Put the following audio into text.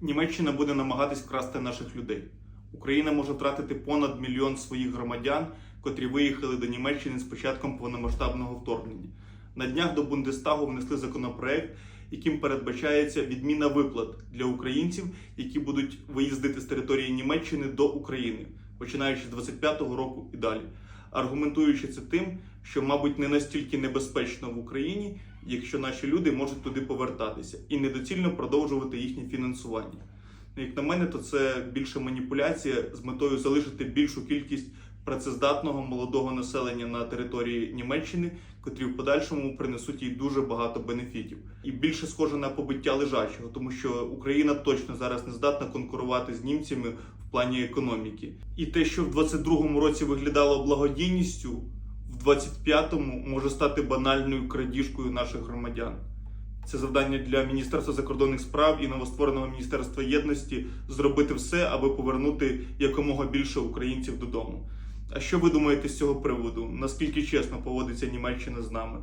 Німеччина буде намагатись вкрасти наших людей. Україна може втратити понад мільйон своїх громадян, котрі виїхали до Німеччини з початком повномасштабного вторгнення. На днях до Бундестагу внесли законопроект, яким передбачається відміна виплат для українців, які будуть виїздити з території Німеччини до України, починаючи з 25-го року і далі, аргументуючи це тим, що, мабуть, не настільки небезпечно в Україні, якщо наші люди можуть туди повертатися, і недоцільно продовжувати їхнє фінансування. Ну, Як на мене, то це більше маніпуляція з метою залишити більшу кількість працездатного молодого населення на території Німеччини, котрі в подальшому принесуть їй дуже багато бенефітів, і більше схоже на побиття лежачого, тому що Україна точно зараз не здатна конкурувати з німцями плані економіки. І те, що в 22-му році виглядало благодійністю, в 25-му може стати банальною крадіжкою наших громадян. Це завдання для Міністерства закордонних справ і новоствореного Міністерства єдності зробити все, аби повернути якомога більше українців додому. А що ви думаєте з цього приводу? Наскільки чесно поводиться Німеччина з нами?